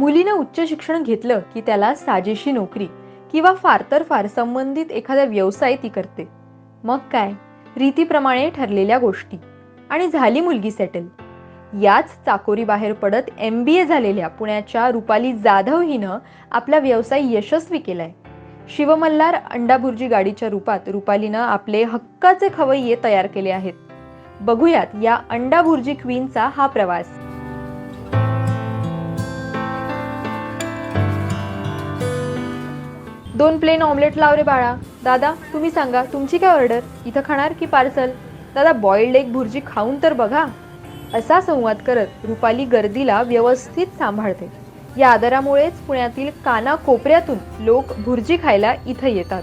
मुलीनं उच्च शिक्षण घेतलं की त्याला साजेशी नोकरी किंवा फार तर फार संबंधित एखादा व्यवसाय ती करते. मग काय? रीतीप्रमाणे ठरलेल्या गोष्टी. आणि झाली मुलगी सेटल याच चाकोरी बाहेर पडत एम बी ए झालेल्या पुण्याच्या रुपाली जाधव हिनं आपला व्यवसाय यशस्वी केलाय. शिवमल्हार अंडाभुर्जी गाडीच्या रूपात रुपालीनं आपले हक्काचे खवय्ये तयार केले आहेत. बघूयात या अंडाभुर्जी क्वीनचा हा प्रवास. दोन प्लेन ऑमलेट लाव रे बाळा. दादा तुम्ही सांगा तुमची काय ऑर्डर? इथं खाणार की पार्सल? दादा बॉइल्ड एग भुर्जी खाऊन तर बघा. असा संवाद करत रुपाली गर्दीला व्यवस्थित सांभाळते. या आदरामुळेच पुण्यातील काना कोपऱ्यातून लोक भुर्जी खायला इथं येतात.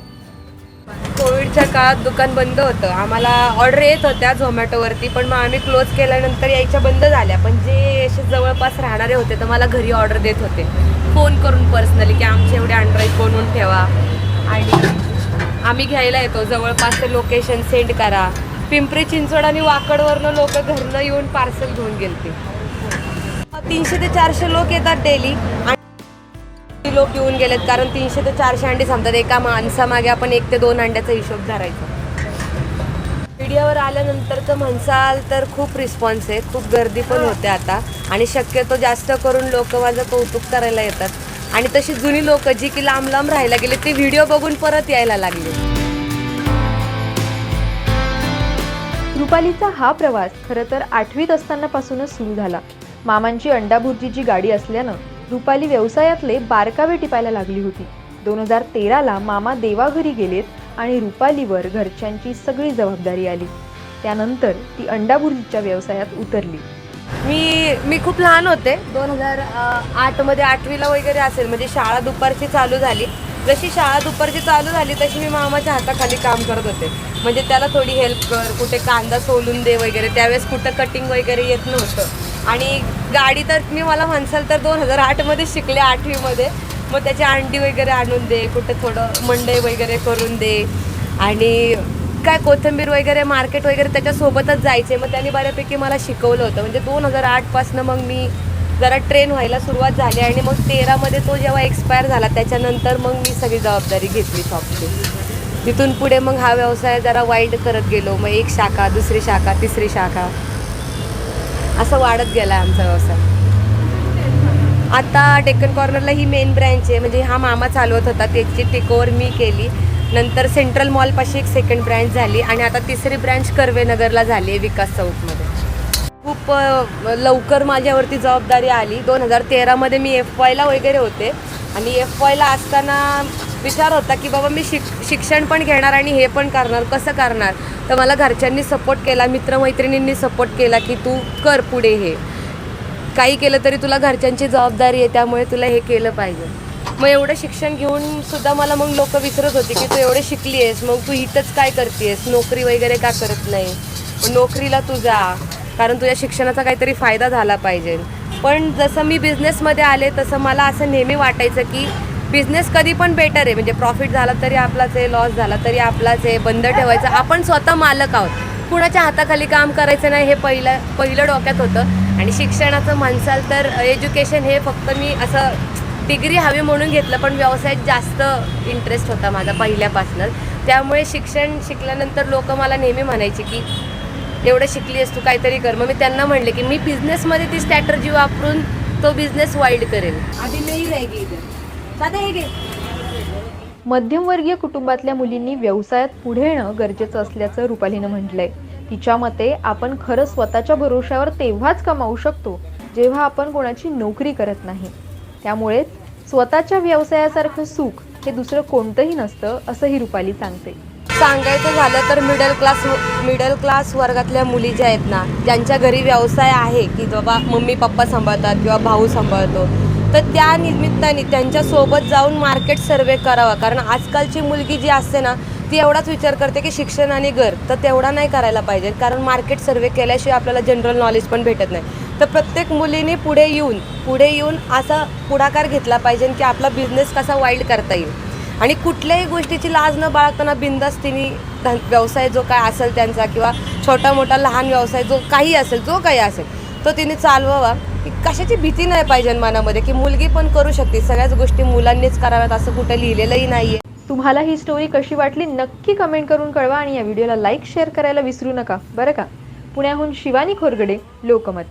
कोविडच्या काळात दुकान बंद होतं. आम्हाला ऑर्डर येत होत्या झोमॅटोवरती पण मग आम्ही क्लोज केल्यानंतर यायच्या बंद झाल्या. पण जे असे जवळपास राहणारे होते तर मला घरी ऑर्डर देत होते. फोन करून पर्सनली की आमचे एवढे अँड्रॉइड बनवून ठेवा. आणि आम्ही घ्यायला येतो. जवळपास ते लोकेशन सेंड करा. पिंपरी चिंचवड आणि वाकडवरनं लोक घरनं येऊन पार्सल घेऊन गेलते. तीनशे ते चारशे लोक येतात डेली लोक येऊन गेलेत? कारण तीनशे ते चारशे अंडी संपतात एका माणसामागे आपण एक ते दोन अंड्याचा हिशोब धरायचा. मीडियावर आल्यानंतर तर म्हणसाल तर खूप रिस्पॉन्स आहे. खूप गर्दी पण होते आता. आणि शक्यतो जास्त करून लोक माझं कौतुक करायला येतात. आणि तशी जुनी लोक जी की लांब लांब राहायला गेले ते व्हिडिओ बघून परत यायला लागले. रुपालीचा हा प्रवास खरं तर आठवीत असतानापासूनच सुरू झाला. मामांची अंडाभुर्जीची गाडी असल्यानं रुपाली व्यवसायातले बारकावे टिपायला लागली होती. दोन हजार तेराला मामा देवाघरी गेलेत आणि रुपालीवर घरच्यांची सगळी जबाबदारी आली. त्यानंतर ती अंडाभुर्जीच्या व्यवसायात उतरली. मी मी खूप लहान होते. दोन हजार आठमध्ये आठवीला वगैरे असेल म्हणजे शाळा दुपारची चालू झाली. जशी शाळा दुपारची चालू झाली तशी मी मामाच्या हाताखाली काम करत होते. म्हणजे त्याला थोडी हेल्प कर कुठे कांदा सोलून दे वगैरे. त्यावेळेस कुठं कटिंग वगैरे येत नव्हतं. आणि गाडी तर मी मला म्हणसाल तर दोन हजार आठमध्ये शिकले आठवीमध्ये मग त्याची अंडी वगैरे आणून दे कुठं थोडं मंडई वगैरे करून दे. आणि काय कोथिंबीर वगैरे मार्केट वगैरे त्याच्यासोबतच जायचे. मग त्यांनी बऱ्यापैकी मला शिकवलं होतं. म्हणजे दोन हजार आठपासनं मग मी जरा ट्रेन व्हायला सुरुवात झाली आणि मग तेरामध्ये तो जेव्हा एक्सपायर झाला त्याच्यानंतर मग मी सगळी जबाबदारी घेतली शॉपची तिथून पुढे मग हा व्यवसाय जरा वाईट करत गेलो. मग एक शाखा दुसरी शाखा तिसरी शाखा. असं वाढत गेला आमचा व्यवसाय आता डेक्कन कॉर्नरला ही मेन ब्रँच आहे. म्हणजे हा मामा चालवत होता. त्याची टेकओव्हर मी केली. नंतर सेंट्रल मॉलपाशी एक सेकंड ब्रँच झाली. आणि आता तिसरी ब्रँच कर्वेनगरला झाली आहे विकास चौकमध्ये खूप लवकर माझ्यावरती जबाबदारी आली. दोन हजार तेरामध्ये मी एफ वायला वगैरे होते. आणि एफ वायला असताना विचार होता की बाबा मी शिक शिक्षण पण घेणार आणि हे पण करणार. कसं करणार? तर मला घरच्यांनी सपोर्ट केला मित्रमैत्रिणींनी सपोर्ट केला की तू कर पुढे हे. काही केलं तरी तुला घरच्यांची जबाबदारी आहे त्यामुळे तुला हे केलं पाहिजे. मग एवढं शिक्षण घेऊन सुद्धा मला मग लोक विचारत होते की तू एवढे शिकली आहेस मग तू इथंच काय करतेस नोकरी वगैरे का करत नाही? नोकरीला तू जा. कारण तुझ्या शिक्षणाचा काहीतरी फायदा झाला पाहिजे. पण जसं मी बिझनेसमध्ये आले तसं मला असं नेहमी वाटायचं की बिझनेस कधी पण बेटर आहे. म्हणजे प्रॉफिट झाला तरी आपलाच आहे लॉस झाला तरी आपलाच आहे बंद ठेवायचं. आपण स्वतः मालक आहोत. कुणाच्या हाताखाली काम करायचं नाही हे पहिलं पहिलं डोक्यात होतं. आणि शिक्षणाचं म्हणसाल तर एज्युकेशन हे फक्त मी असं डिग्री हवी म्हणून घेतलं पण व्यवसायात जास्त इंटरेस्ट होता माझा पहिल्यापासूनच त्यामुळे शिक्षण शिकल्यानंतर लोक मला नेहमी म्हणायचे की एवढं शिकली आहेस तू काहीतरी कर. मग मी त्यांना म्हणले की मी बिझनेसमध्ये ती स्ट्रॅटर्जी वापरून तो बिझनेस वाईल्ड करेल. आधी नाही हे घे मध्यमवर्गीय कुटुंबातल्या मुलींनी व्यवसायात पुढे येणं गरजेचं असल्याचं रुपालीनं म्हटलंय. तिच्या मते आपण खरं स्वतःच्या भरोश्यावर तेव्हाच कमावू शकतो जेव्हा आपण कोणाची नोकरी करत नाही. त्यामुळेच स्वतःच्या व्यवसायासारखं सुख हे दुसरं कोणतंही नसतं असंही रुपाली सांगते. सांगायचं झालं तर मिडल क्लास मिडल क्लास वर्गातल्या मुली ज्या आहेत ना ज्यांच्या घरी व्यवसाय आहे की बाबा मम्मी पप्पा सांभाळतात किंवा भाऊ सांभाळतो तर त्या निमित्ताने त्यांच्यासोबत जाऊन मार्केट सर्वे करावा. कारण आजकालची मुलगी जी असते ना ती एवढाच विचार करते की शिक्षण आणि घर तर तेवढा नाही करायला पाहिजे. कारण मार्केट सर्वे केल्याशिवाय आपल्याला जनरल नॉलेज पण भेटत नाही. तर प्रत्येक मुलीने पुढे येऊन पुढे येऊन असा पुढाकार घेतला पाहिजे की आपला बिझनेस कसा वाईल्ड करता येईल. आणि कुठल्याही गोष्टीची लाज न बाळगताना बिंदास्तीने धन- व्यवसाय जो काय असेल त्यांचा किंवा छोटा मोठा लहान व्यवसाय जो काही असेल जो काही असेल तो तिने चालवावा. की कशाची भीती नाही पाहिजे मनामध्ये की मुलगी पण करू शकते. सगळ्याच गोष्टी मुलांनीच कराव्यात असं कुठं लिहिलेलंही नाहीये. तुम्हाला ही स्टोरी कशी वाटली नक्की कमेंट करून कळवा आणि या व्हिडिओला लाईक शेअर करायला विसरू नका. बरं का? पुण्याहून शिवानी खोरगडे लोकमत.